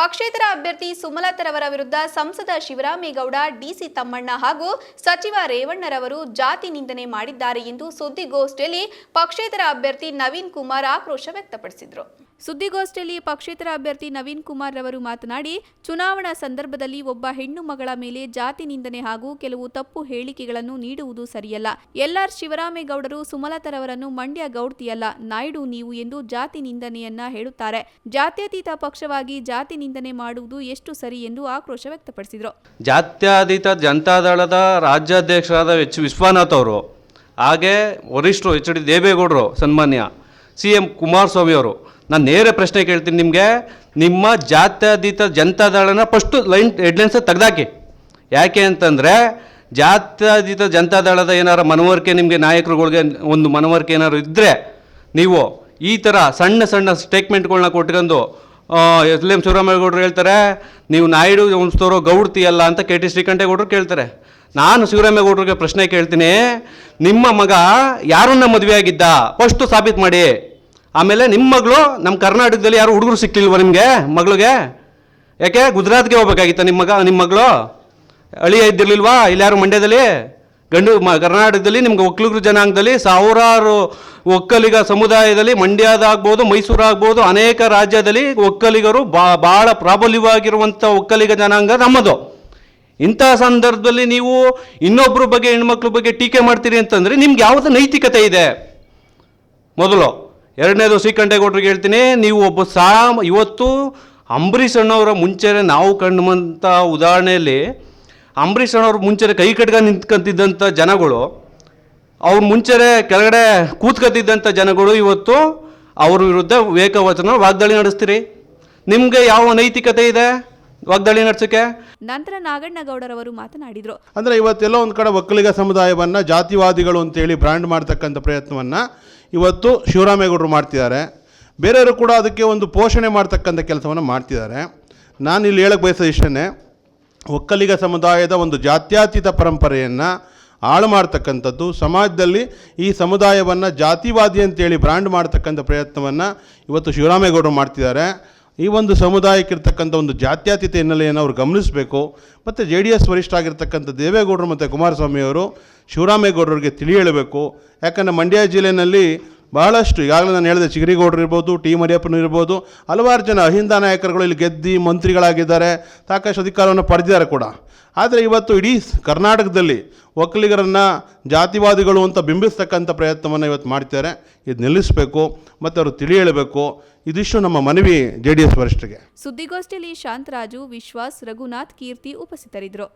ಪಕ್ಷೇತರ ಅಭ್ಯರ್ಥಿ ಸುಮಲತರವರ ವಿರುದ್ಧ ಸಂಸದ ಶಿವರಾಮೇಗೌಡ ಡಿಸಿ ತಮ್ಮಣ್ಣ ಹಾಗೂ ಸಚಿವ ರೇವಣ್ಣರವರು ಜಾತಿ ನಿಂದನೆ ಮಾಡಿದ್ದಾರೆ ಎಂದು ಸುದ್ದಿಗೋಷ್ಠಿಯಲ್ಲಿ ಪಕ್ಷೇತರ ಅಭ್ಯರ್ಥಿ ನವೀನ್ ಕುಮಾರ್ ಆಕ್ರೋಶ ವ್ಯಕ್ತಪಡಿಸಿದರು. ಸುದ್ದಿಗೋಷ್ಠಿಯಲ್ಲಿ ಪಕ್ಷೇತರ ಅಭ್ಯರ್ಥಿ ನವೀನ್ ಕುಮಾರ್ ರವರು ಮಾತನಾಡಿ, ಚುನಾವಣಾ ಸಂದರ್ಭದಲ್ಲಿ ಒಬ್ಬ ಹೆಣ್ಣು ಮಗಳ ಮೇಲೆ ಜಾತಿ ನಿಂದನೆ ಹಾಗೂ ಕೆಲವು ತಪ್ಪು ಹೇಳಿಕೆಗಳನ್ನು ನೀಡುವುದು ಸರಿಯಲ್ಲ. ಎಲ್ಆರ್ ಶಿವರಾಮೇಗೌಡರು ಸುಮಲತರವರನ್ನು ಮಂಡ್ಯ ಗೌಡ್ತಿಯಲ್ಲ, ನಾಯ್ಡು ನೀವು ಎಂದು ಜಾತಿ ನಿಂದನೆಯನ್ನ ಹೇಳುತ್ತಾರೆ. ಜಾತ್ಯತೀತ ಪಕ್ಷವಾಗಿ ಜಾತಿ ನಿಂದನೆ ಮಾಡುವುದು ಎಷ್ಟು ಸರಿ ಎಂದು ಆಕ್ರೋಶ ವ್ಯಕ್ತಪಡಿಸಿದರು. ಜಾತ್ಯಾತೀತ ಜನತಾದಳದ ರಾಜ್ಯಾಧ್ಯಕ್ಷರಾದ ಎಚ್ ವಿಶ್ವನಾಥ್ ಅವರು, ಹಾಗೆ ವರಿಷ್ಠರು ಎಚ್ ಡಿ ದೇವೇಗೌಡರು ಸನ್ಮಾನ್ಯ ಸಿ ಎಂ ಕುಮಾರಸ್ವಾಮಿ ಅವರು, ನಾನು ನೇರ ಪ್ರಶ್ನೆ ಕೇಳ್ತೀನಿ ನಿಮಗೆ, ನಿಮ್ಮ ಜಾತ್ಯಾಧೀತ ಜನತಾದಳನ ಫಸ್ಟು ಲೈನ್ ಹೆಡ್ಲೈನ್ಸ್ ತೆಗ್ದಾಕಿ. ಯಾಕೆ ಅಂತಂದರೆ ಜಾತ್ಯಾಧೀತ ಜನತಾದಳದ ಏನಾರು ಮನವರಿಕೆ ನಿಮಗೆ ನಾಯಕರುಗಳಿಗೆ ಒಂದು ಮನವರಿಕೆ ಏನಾದ್ರು ಇದ್ದರೆ ನೀವು ಈ ಥರ ಸಣ್ಣ ಸಣ್ಣ ಸ್ಟೇಟ್ಮೆಂಟ್ಗಳನ್ನ ಕೊಟ್ಕೊಂಡು ಎಸ್ ಎಂ ಶಿವರಾಮೇಗೌಡರು ಹೇಳ್ತಾರೆ, ನೀವು ನಾಯ್ಡು ವಂಶದವರೋ ಗೌಡ್ತಿ ಅಲ್ಲ ಅಂತ ಕೆ ಟಿ ಶ್ರೀಕಂಠೇಗೌಡರು ಕೇಳ್ತಾರೆ. ನಾನು ಶಿವರಾಮೇಗೌಡರಿಗೆ ಪ್ರಶ್ನೆ ಕೇಳ್ತೀನಿ, ನಿಮ್ಮ ಮಗ ಯಾರನ್ನ ಮದುವೆ ಆಗಿದ್ದ? ಫಸ್ಟು ಸಾಬೀತು ಮಾಡಿ. ಆಮೇಲೆ ನಿಮ್ಮ ಮಗಳು ನಮ್ಮ ಕರ್ನಾಟಕದಲ್ಲಿ ಯಾರು ಹುಡುಗರು ಸಿಕ್ಲಿಲ್ವ ನಿಮಗೆ, ಮಗಳಿಗೆ? ಯಾಕೆ? ಗುಜರಾತ್ಗೆ ಹೋಗ್ಬೇಕಾಗಿತ್ತ ನಿಮ್ಮ ಮಗ ನಿಮ್ಮ ಮಗಳು? ಅಳಿಯ ಇದ್ದಿರಲಿಲ್ವಾ? ಇಲ್ಲಿ ಯಾರು ಮಂಡ್ಯದಲ್ಲಿ? ಗಂಡು ಮ, ಕರ್ನಾಟಕದಲ್ಲಿ ನಿಮ್ಗೆ ಒಕ್ಕಲಿಗರು ಜನಾಂಗದಲ್ಲಿ ಸಾವಿರಾರು ಒಕ್ಕಲಿಗ ಸಮುದಾಯದಲ್ಲಿ ಮಂಡ್ಯದಾಗ್ಬೋದು ಮೈಸೂರು ಆಗ್ಬೋದು ಅನೇಕ ರಾಜ್ಯದಲ್ಲಿ ಒಕ್ಕಲಿಗರು ಬಾ ಭಾಳ ಪ್ರಾಬಲ್ಯವಾಗಿರುವಂಥ ಒಕ್ಕಲಿಗ ಜನಾಂಗ ನಮ್ಮದು. ಇಂಥ ಸಂದರ್ಭದಲ್ಲಿ ನೀವು ಇನ್ನೊಬ್ಬರ ಬಗ್ಗೆ, ಹೆಣ್ಮಕ್ಳ ಬಗ್ಗೆ ಟೀಕೆ ಮಾಡ್ತೀರಿ ಅಂತಂದರೆ ನಿಮ್ಗೆ ಯಾವುದು ನೈತಿಕತೆ ಇದೆ? ಮೊದಲು. ಎರಡನೇದು ಶ್ರೀಕಂಠೇಗೌಡರಿಗೆ ಹೇಳ್ತೀನಿ, ನೀವು ಒಬ್ಬ ಸಾ, ಇವತ್ತು ಅಂಬರೀಷ್ ಅಣ್ಣವರ ಮುಂಚೆನೆ ನಾವು ಕಂಡಂಥ ಉದಾಹರಣೆಯಲ್ಲಿ ಅಂಬರೀಷ್ ಅವ್ರು ಮುಂಚೆ ಕೈ ಕಟ್ಕ ನಿಂತ್ಕೊಂತಿದ್ದಂಥ ಜನಗಳು ಅವ್ರ ಮುಂಚೆನೆ ಕೆಳಗಡೆ ಕೂತ್ಕೊತಿದ್ದಂಥ ಜನಗಳು ಇವತ್ತು ಅವ್ರ ವಿರುದ್ಧ ವಿವೇಕವಚನ ವಾಗ್ದಾಳಿ ನಡೆಸ್ತೀರಿ. ನಿಮಗೆ ಯಾವ ನೈತಿಕತೆ ಇದೆ ವಾಗ್ದಾಳಿ ನಡೆಸೋಕ್ಕೆ ನಂತರ ನಾಗಣ್ಣಗೌಡರವರು ಮಾತನಾಡಿದರು. ಅಂದರೆ ಇವತ್ತೆಲ್ಲ ಒಂದು ಕಡೆ ಒಕ್ಕಲಿಗ ಸಮುದಾಯವನ್ನು ಜಾತಿವಾದಿಗಳು ಅಂತೇಳಿ ಬ್ರ್ಯಾಂಡ್ ಮಾಡ್ತಕ್ಕಂಥ ಪ್ರಯತ್ನವನ್ನು ಇವತ್ತು ಶಿವರಾಮೇಗೌಡರು ಮಾಡ್ತಿದ್ದಾರೆ. ಬೇರೆಯವರು ಕೂಡ ಅದಕ್ಕೆ ಒಂದು ಪೋಷಣೆ ಮಾಡ್ತಕ್ಕಂಥ ಕೆಲಸವನ್ನು ಮಾಡ್ತಿದ್ದಾರೆ. ನಾನು ಇಲ್ಲಿ ಹೇಳಕ್ಕೆ ಬಯಸೋದು ಇಷ್ಟೇ ಒಕ್ಕಲಿಗ ಸಮುದಾಯದ ಒಂದು ಜಾತ್ಯತೀತ ಪರಂಪರೆಯನ್ನು ಹಾಳು ಮಾಡ್ತಕ್ಕಂಥದ್ದು, ಸಮಾಜದಲ್ಲಿ ಈ ಸಮುದಾಯವನ್ನು ಜಾತಿವಾದಿ ಅಂತೇಳಿ ಬ್ರ್ಯಾಂಡ್ ಮಾಡ್ತಕ್ಕಂಥ ಪ್ರಯತ್ನವನ್ನು ಇವತ್ತು ಶಿವರಾಮೇಗೌಡರು ಮಾಡ್ತಿದ್ದಾರೆ. ಈ ಒಂದು ಸಮುದಾಯಕ್ಕಿರ್ತಕ್ಕಂಥ ಒಂದು ಜಾತ್ಯತೀತ ಹಿನ್ನೆಲೆಯನ್ನು ಅವರು ಗಮನಿಸಬೇಕು. ಮತ್ತು ಜೆ ಡಿ ಎಸ್ ವರಿಷ್ಠ ಆಗಿರ್ತಕ್ಕಂಥ ದೇವೇಗೌಡರು ಮತ್ತು ಕುಮಾರಸ್ವಾಮಿಯವರು ಶಿವರಾಮೇಗೌಡರಿಗೆ ತಿಳಿ ಹೇಳಬೇಕು. ಯಾಕಂದರೆ ಮಂಡ್ಯ ಜಿಲ್ಲೆಯಲ್ಲಿ ಬಹಳಷ್ಟು, ಈಗಾಗಲೇ ನಾನು ಹೇಳಿದೆ, ಚಿಗರಿಗೌಡರು ಇರ್ಬೋದು, ಟಿ ಮರಿಯಪ್ಪನ ಇರ್ಬೋದು, ಹಲವಾರು ಜನ ಅಹಿಂದ ನಾಯಕರುಗಳು ಇಲ್ಲಿ ಗೆದ್ದಿ ಮಂತ್ರಿಗಳಾಗಿದ್ದಾರೆ, ಸಾಕಷ್ಟು ಅಧಿಕಾರವನ್ನು ಪಡೆದಿದ್ದಾರೆ ಕೂಡ. ಆದರೆ ಇವತ್ತು ಇಡೀ ಕರ್ನಾಟಕದಲ್ಲಿ ಒಕ್ಕಲಿಗರನ್ನು, ಜಾತಿವಾದಿಗಳು ಅಂತ ಬಿಂಬಿಸ್ತಕ್ಕಂಥ ಪ್ರಯತ್ನವನ್ನು ಇವತ್ತು ಮಾಡ್ತಿದ್ದಾರೆ. ಇದು ನಿಲ್ಲಿಸಬೇಕು ಮತ್ತು ಅವರು ತಿಳಿ ಹೇಳಬೇಕು ಇದಿಷ್ಟು ನಮ್ಮ ಮನವಿ ಜೆ ಡಿ ಎಸ್ ವರಿಷ್ಠರಿಗೆ. ಸುದ್ದಿಗೋಷ್ಠಿಯಲ್ಲಿ ಶಾಂತರಾಜು, ವಿಶ್ವಾಸ್, ರಘುನಾಥ್, ಕೀರ್ತಿ ಉಪಸ್ಥಿತರಿದ್ದರು.